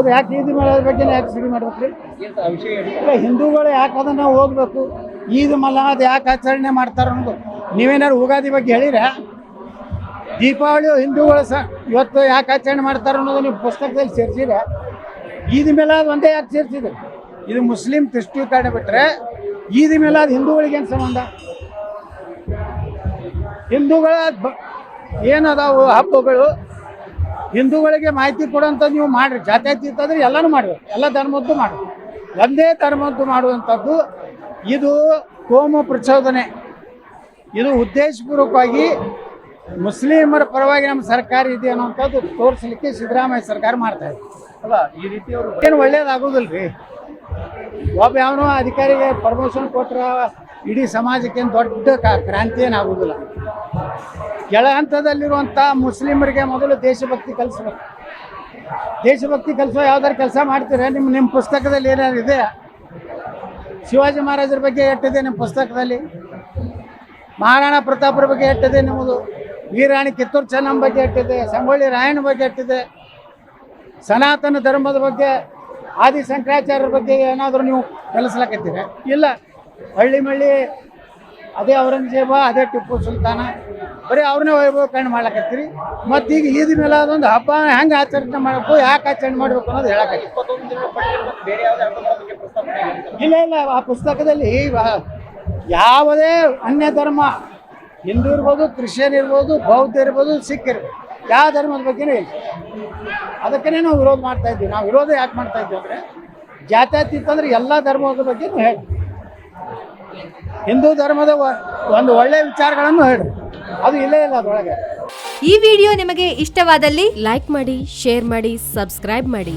ಹೌದು, ಯಾಕೆ ಈದ್ ಮಾಡೋದ್ರ ಬಗ್ಗೆ ಯಾಕೆ ಸಿಡಿ ಮಾಡ್ಬೇಕ್ರಿ? ಈಗ ಹಿಂದೂಗಳು ಯಾಕೆ ಅದನ್ನ ಹೋಗ್ಬೇಕು? ಈದ್ ಮಲಾದ್ ಯಾಕೆ ಆಚರಣೆ ಮಾಡ್ತಾರ ಅನ್ನೋದು ನೀವೇನಾರು ಉಗಾದಿ ಬಗ್ಗೆ ಹೇಳಿರ? ದೀಪಾವಳಿ ಹಿಂದೂಗಳು ಸಹ ಇವತ್ತು ಯಾಕೆ ಆಚರಣೆ ಮಾಡ್ತಾರ ಅನ್ನೋದು ನೀವು ಪುಸ್ತಕದಲ್ಲಿ ಸೇರಿಸಿರ? ಈದ್ ಮೇಲಾದ ಒಂದೇ ಯಾಕೆ ಸೇರಿಸಿದ್ರು? ಇದು ಮುಸ್ಲಿಂ ಕಾರಣ ಬಿಟ್ಟರೆ ಈದ್ ಮೇಲಾದ ಹಿಂದೂಗಳಿಗೆ ಏನು ಸಂಬಂಧ? ಹಿಂದೂಗಳ ಏನದಾವು ಹಬ್ಬಗಳು? ಹಿಂದೂಗಳಿಗೆ ಮಾಹಿತಿ ಕೊಡುವಂಥ ನೀವು ಮಾಡ್ರಿ. ಜಾತ್ಯತೀತ ಅಂದ್ರೆ ಎಲ್ಲನೂ ಮಾಡಬೇಕು ಎಲ್ಲ ಧರ್ಮದ್ದು ಮಾಡಬೇಕು ಒಂದೇ ಧರ್ಮದ್ದು ಮಾಡುವಂಥದ್ದು ಇದು ಕೋಮು ಪ್ರಚೋದನೆ. ಇದು ಉದ್ದೇಶಪೂರ್ವಕವಾಗಿ ಮುಸ್ಲಿಮರ ಪರವಾಗಿ ನಮ್ಮ ಸರ್ಕಾರ ಇದೆ ಅನ್ನುವಂಥದ್ದು ತೋರಿಸಲಿಕ್ಕೆ ಸಿದ್ದರಾಮಯ್ಯ ಸರ್ಕಾರ ಮಾಡ್ತಾ ಇದೆ. ಅಲ್ಲ, ಈ ರೀತಿ ಅವರು ಏನು ಒಳ್ಳೇದಾಗೋದಿಲ್ಲ ಒಬ್ಬ ಯಾವನೋ ಅಧಿಕಾರಿಗೆ ಪರ್ಮಿಷನ್ ಕೊಟ್ಟರೆ ಇಡೀ ಸಮಾಜಕ್ಕೆ ದೊಡ್ಡ ಕ್ರಾಂತಿ ಏನಾಗೋದಿಲ್ಲ. ಕೆಳ ಹಂತದಲ್ಲಿರುವಂಥ ಮುಸ್ಲಿಮರಿಗೆ ಮೊದಲು ದೇಶಭಕ್ತಿ ಕಲಿಸ್ಬೇಕು. ದೇಶಭಕ್ತಿ ಕಲಿಸೋ ಯಾವ್ದಾರು ಕೆಲಸ ಮಾಡ್ತೀರಾ? ನಿಮ್ಮ ನಿಮ್ಮ ಪುಸ್ತಕದಲ್ಲಿ ಏನಾದ್ರು ಇದೆ? ಶಿವಾಜಿ ಮಹಾರಾಜರ ಬಗ್ಗೆ ಎಷ್ಟಿದೆ ನಿಮ್ಮ ಪುಸ್ತಕದಲ್ಲಿ. ಮಹಾರಾಣಾ ಪ್ರತಾಪರ ಬಗ್ಗೆ ಎಷ್ಟಿದೆ ನಿಮ್ಮದು ವೀರಾಣಿ ಕಿತ್ತೂರು ಚೆನ್ನಮ್ಮ ಬಗ್ಗೆ ಎಷ್ಟಿದೆ ಸಂಗೊಳ್ಳಿ ರಾಯಣ್ಣ ಬಗ್ಗೆ ಎಷ್ಟಿದೆ ಸನಾತನ ಧರ್ಮದ ಬಗ್ಗೆ, ಆದಿ ಶಂಕರಾಚಾರ್ಯರ ಬಗ್ಗೆ ಏನಾದರೂ ನೀವು ಕಲಿಸ್ಲಕತ್ತೀರ? ಇಲ್ಲ. ಹಳ್ಳಿ ಮಳ್ಳಿ ಅದೇ ಔರಂಗಜೇಬ, ಅದೇ ಟಿಪ್ಪು ಸುಲ್ತಾನ. ಬರೀ ಅವ್ರನ್ನೇ ವೈಭವೀಕರಣ ಮಾಡ್ಲಕತ್ತೀರಿ. ಮತ್ತು ಈಗ ಈ ಮೇಲೆ ಅದೊಂದು ಹಬ್ಬ, ಹೆಂಗೆ ಆಚರಣೆ ಮಾಡಬೇಕು, ಯಾಕೆ ಆಚರಣೆ ಮಾಡಬೇಕು ಅನ್ನೋದು ಹೇಳಕತ್ತೀವಿ ಇಲ್ಲ ಇಲ್ಲ, ಆ ಪುಸ್ತಕದಲ್ಲಿ ಯಾವುದೇ ಅನ್ಯ ಧರ್ಮ, ಹಿಂದೂ ಇರ್ಬೋದು, ಕ್ರಿಶ್ಚಿಯನ್ ಇರ್ಬೋದು, ಬೌದ್ಧ ಇರ್ಬೋದು, ಸಿಖ್ ಇರ್ಬೋದು, ಯಾವ ಧರ್ಮದ ಬಗ್ಗೆನೂ ಇಲ್ಲ. ಅದಕ್ಕೇ ನಾವು ವಿರೋಧ ಮಾಡ್ತಾ ಇದ್ದೀವಿ. ನಾವು ವಿರೋಧ ಯಾಕೆ ಮಾಡ್ತಾ ಇದ್ದೀವಿ ಅಂದರೆ, ಜಾತ್ಯತೀತ ಅಂದ್ರೆ ಎಲ್ಲ ಧರ್ಮದ ಬಗ್ಗೆ ಹೇಳಿ ಹಿಂದೂ ಧರ್ಮದ ಒಂದು ಒಳ್ಳೆಯ ವಿಚಾರಗಳನ್ನು ಹೇಳಿ ಅದು ಇಲ್ಲೇ ಇಲ್ಲ ಅದರೊಳಗೆ. ಈ ವಿಡಿಯೋ ನಿಮಗೆ ಇಷ್ಟವಾದಲ್ಲಿ ಲೈಕ್ ಮಾಡಿ ಶೇರ್ ಮಾಡಿ ಸಬ್ಸ್ಕ್ರೈಬ್ ಮಾಡಿ.